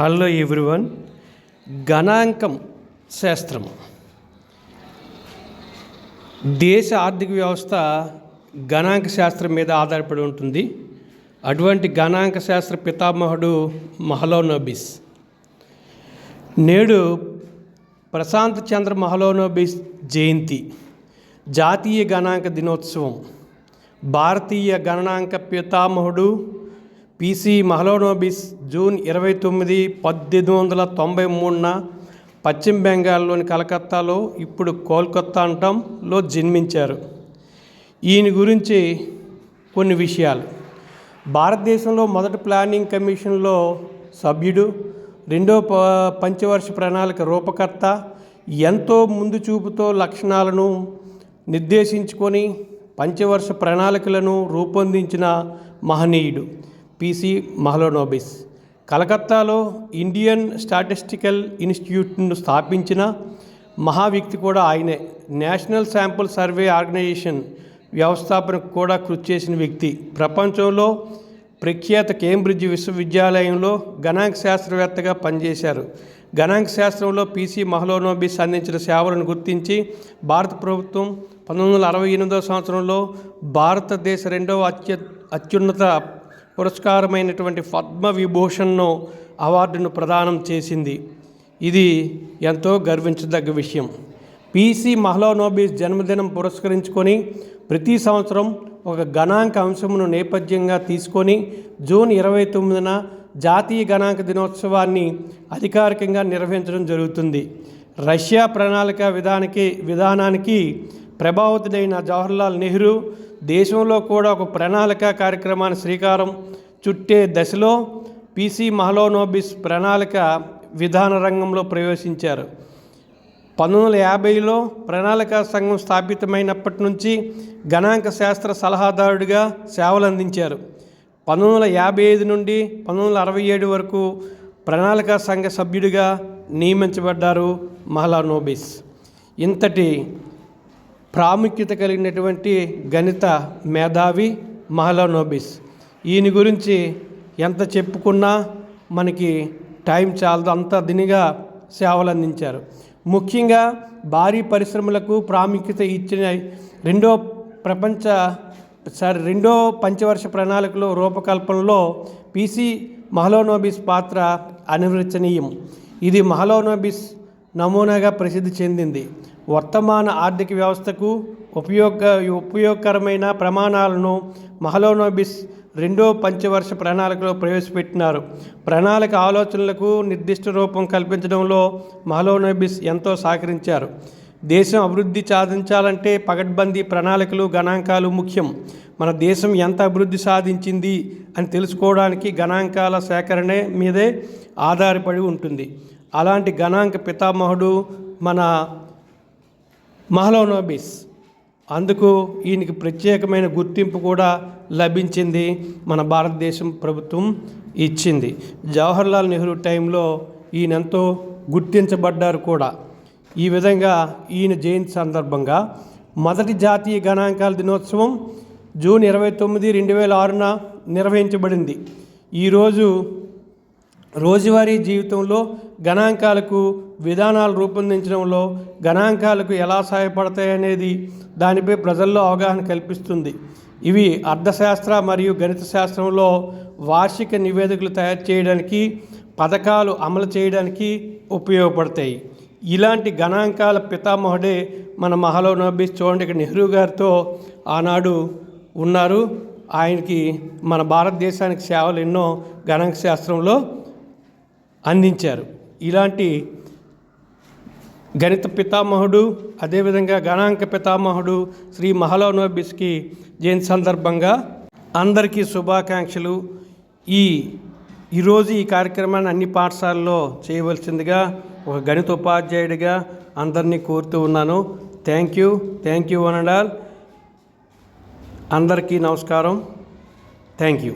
Hello everyone గణాంకం శాస్త్రం దేశ ఆర్థిక వ్యవస్థ గణాంక శాస్త్రం మీద ఆధారపడి ఉంటుంది. అటువంటి గణాంక శాస్త్ర పితామహుడు మహలోనోబిస్. నేడు ప్రశాంత్ చంద్ర మహలోనోబిస్ జయంతి జాతీయ గణాంక దినోత్సవం భారతీయ గణాంక పితామహుడు పిసి మహలోనోబిస్ జూన్ ఇరవై తొమ్మిది పద్దెనిమిది వందల తొంభై మూడున పశ్చిమ బెంగాల్లోని కలకత్తాలో ఇప్పుడు కోల్కత్తా అంటంలో జన్మించారు. ఈయన గురించి కొన్ని విషయాలు. భారతదేశంలో మొదటి ప్లానింగ్ కమిషన్లో సభ్యుడు రెండో ప పంచవర్ష ప్రణాళిక రూపకర్త ఎంతో ముందు చూపుతో లక్షణాలను నిర్దేశించుకొని పంచవర్ష ప్రణాళికలను రూపొందించిన మహనీయుడు. P C Mahalanobis. కలకత్తాలో ఇండియన్ స్టాటిస్టికల్ ఇన్స్టిట్యూట్ను స్థాపించిన మహా వ్యక్తి కూడా ఆయనే. నేషనల్ శాంపుల్ సర్వే ఆర్గనైజేషన్ వ్యవస్థాపనకు కూడా కృషి చేసిన వ్యక్తి. ప్రపంచంలో ప్రఖ్యాత కేంబ్రిడ్జ్ విశ్వవిద్యాలయంలో గణాంక శాస్త్రవేత్తగా పనిచేశారు. గణాంక శాస్త్రంలో పీసీ మహలోనోబిస్ అందించిన సేవలను గుర్తించి భారత ప్రభుత్వం పంతొమ్మిది వందల అరవై ఎనిమిదో సంవత్సరంలో భారతదేశ రెండవ అత్య అత్యున్నత పురస్కారమైనటువంటి పద్మ విభూషణ్ను అవార్డును ప్రదానం చేసింది. ఇది ఎంతో గర్వించదగ్గ విషయం. పీసీ మహలోనోబిస్ జన్మదినం పురస్కరించుకొని ప్రతి సంవత్సరం ఒక గణాంక అంశమును నేపథ్యంగా తీసుకొని జూన్ ఇరవై తొమ్మిదిన జాతీయ గణాంక దినోత్సవాన్ని అధికారికంగా నిర్వహించడం జరుగుతుంది. రష్యా ప్రణాళిక విధానికి విధానానికి ప్రభావితుడైన జవహర్లాల్ నెహ్రూ దేశంలో కూడా ఒక ప్రణాళిక కార్యక్రమాన్ని శ్రీకారం చుట్టే దశలో పీసీ మహలోనోబిస్ ప్రణాళిక విధాన రంగంలో ప్రవేశించారు. పంతొమ్మిది వందల యాభైలో ప్రణాళిక సంఘం స్థాపితమైనప్పటి నుంచి గణాంక శాస్త్ర సలహాదారుడిగా సేవలు అందించారు పంతొమ్మిది వందల యాభై ఐదు నుండి పంతొమ్మిది వందల అరవై ఏడు వరకు ప్రణాళిక సంఘ సభ్యుడిగా నియమించబడ్డారు మహలానోబిస్. ఇంతటి ప్రాముఖ్యత కలిగినటువంటి గణిత మేధావి మహలానోబిస్ ఈయన గురించి ఎంత చెప్పుకున్నా మనకి టైం చాలా అంత దినిగా సేవలు అందించారు ముఖ్యంగా భారీ పరిశ్రమలకు ప్రాముఖ్యత ఇచ్చిన రెండో ప్రపంచ సారీ రెండో పంచవర్ష ప్రణాళికలో రూపకల్పనలో పీసీ మహలోనోబిస్ పాత్ర అనిర్వచనీయం. ఇది మహలోనోబిస్ నమూనాగా ప్రసిద్ధి చెందింది. వర్తమాన ఆర్థిక వ్యవస్థకు ఉపయోగ ఉపయోగకరమైన ప్రమాణాలను మహలోనోబిస్ రెండో పంచవర్ష ప్రణాళికలో ప్రవేశపెట్టినారు. ప్రణాళిక ఆలోచనలకు నిర్దిష్ట రూపం కల్పించడంలో మహలోనోబిస్ ఎంతో సహకరించారు. దేశం అభివృద్ధి సాధించాలంటే పగడ్బందీ ప్రణాళికలు గణాంకాలు ముఖ్యం. మన దేశం ఎంత అభివృద్ధి సాధించింది అని తెలుసుకోవడానికి గణాంకాల సేకరణే మీదే ఆధారపడి ఉంటుంది. అలాంటి గణాంక పితామహుడు మన మహలోనోబిస్. అందుకు ఈయనకి ప్రత్యేకమైన గుర్తింపు కూడా లభించింది మన భారతదేశం ప్రభుత్వం ఇచ్చింది. జవహర్లాల్ నెహ్రూ టైంలో ఈయనెంతో గుర్తించబడ్డారు కూడా. ఈ విధంగా ఈయన జయంతి సందర్భంగా మొదటి జాతీయ గణాంకాల దినోత్సవం జూన్ ఇరవై తొమ్మిది రెండు వేల ఆరున నిర్వహించబడింది. ఈరోజు రోజువారీ జీవితంలో గణాంకాలకు విధానాలు రూపొందించడంలో గణాంకాలకు ఎలా సహాయపడతాయనేది దానిపై ప్రజల్లో అవగాహన కల్పిస్తుంది. ఇవి అర్థశాస్త్ర మరియు గణిత శాస్త్రంలో వార్షిక నివేదికలు తయారు చేయడానికి పథకాలు అమలు చేయడానికి ఉపయోగపడతాయి. ఇలాంటి గణాంకాల పితామహుడే మన మహలోనబీస్ చూడండి ఇక్కడ నెహ్రూ గారితో ఆనాడు ఉన్నారు. ఆయనకి మన భారతదేశానికి సేవలు ఎన్నో గణాంక శాస్త్రంలో అందించారు. ఇలాంటి గణిత పితామహుడు అదేవిధంగా గణాంక పితామహుడు శ్రీ మహలోనోబిస్కి జయంతి సందర్భంగా అందరికీ శుభాకాంక్షలు. ఈ ఈరోజు ఈ కార్యక్రమాన్ని అన్ని పాఠశాలలో చేయవలసిందిగా ఒక గణిత ఉపాధ్యాయుడిగా అందరినీ కోరుతూ ఉన్నాను. Thank you thank you one and all అందరికీ నమస్కారం. Thank you